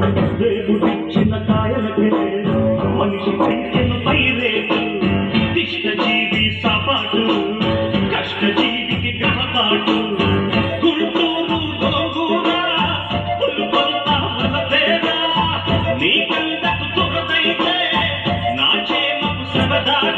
దేవుడిచ్చిన కాయలకే మనిషి పెంచిన పైరేటు తిష్టజీవి సపాటు కష్టజీవికి గ్రహపాటు గుంటూరు గోంగూర పులుపంతా ఉలపేర నీ కళ్ళకు తురదైతే నా చేమకు శ్రమదాట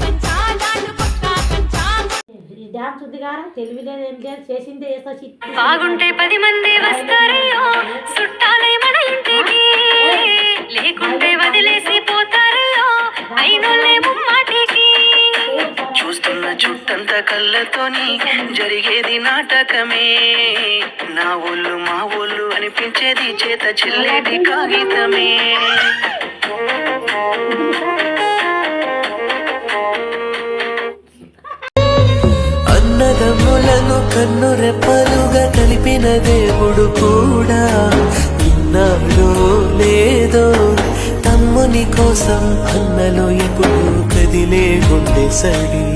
పంచా దాటు పక్క కంచా. ఈ డ్యాన్స్ ఉంది కానీ తెలివిలేదు ఏం లేదు చేసిందే చేస్తా చిట్టి. బాగుంటే పది మంది వస్తారయ్యో కళ్ళతోని జరిగేది నాటకమే. నా ఒళ్ళు మా ఒళ్ళు అనిపించేది చేత చిల్లేది కాగితమే. అన్నదమ్ములను కన్ను రెప్పలుగా కలిపిన దేవుడు కూడా విన్నాడో లేదో. తమ్ముని కోసం అన్నలో ఎప్పుడు కదిలే గుండె సడి